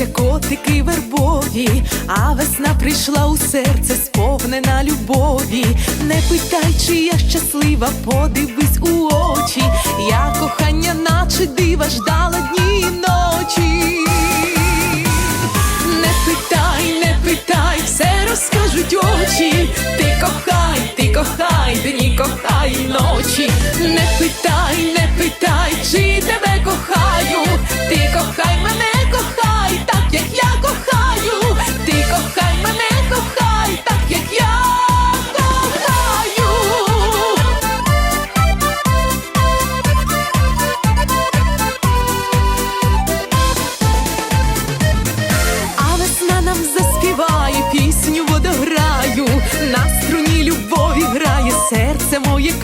розійшлися котики вербові, а весна прийшла у серце, сповнена любові. Не питай, чи я щаслива, подивись у очі. Я кохання, наче дива, ждала дні і ночі. Не питай, не питай, все розкажуть очі. Ти кохай, ти кохай, дні кохай ночі. Не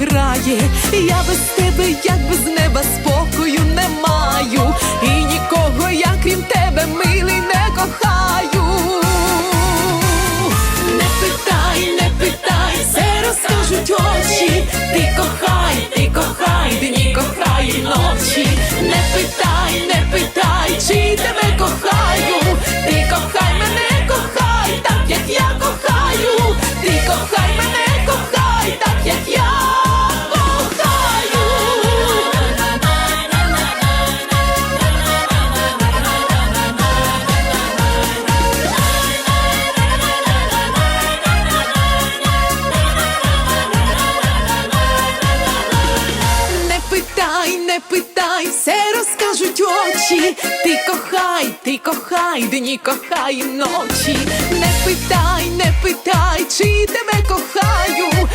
крає. Я без тебе, як без неба, спокою не маю, і нікого, я крім тебе, милий, не кохаю. Не питай, не питай, все розкажуть очі. Ти кохай, ти кохай, дні кохай ночі. Не питай, не питай, чи тебе питай, не питай, все розкажуть очі. Ти кохай, ти кохай, дні кохай ночі. Не питай, не питай, чи тебе кохаю.